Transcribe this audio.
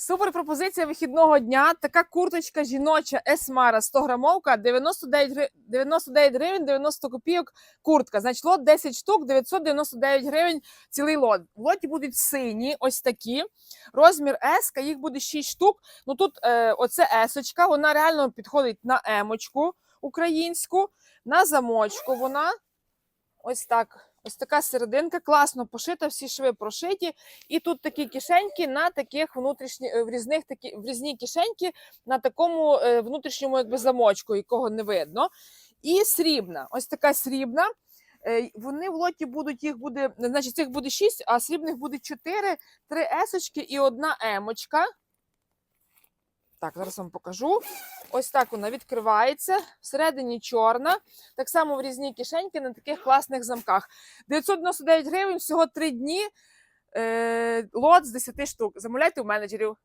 Супер пропозиція вихідного дня. Така курточка жіноча Есмара 100 грамовка, 99, гри- 99 гривень, 90 копійок куртка. Значить, лот 10 штук, 999 гривень цілий лот. В лоті будуть сині, ось такі. Розмір S, їх буде 6 штук. Ну тут е, оце есочка, вона реально підходить на емочку українську, на замочку вона. Ось так. Ось така серединка, класно пошита, всі шви прошиті. І тут такі кишеньки на таких внутрішні, е, в різних такі, в різні кишеньки на такому е, внутрішньому якби замочку, якого не видно. І срібна. Ось така срібна. Е, Вони в лоті будуть, їх буде, значить, цих буде 6, а срібних буде 4, 3 есочки і одна емочка. Так, зараз вам покажу. Ось так вона відкривається. Всередині чорна. Так само в різні кишеньки на таких класних замках. 999 гривень, всього 3 дні. Е, лот з 10 штук. Замовляйте у менеджерів.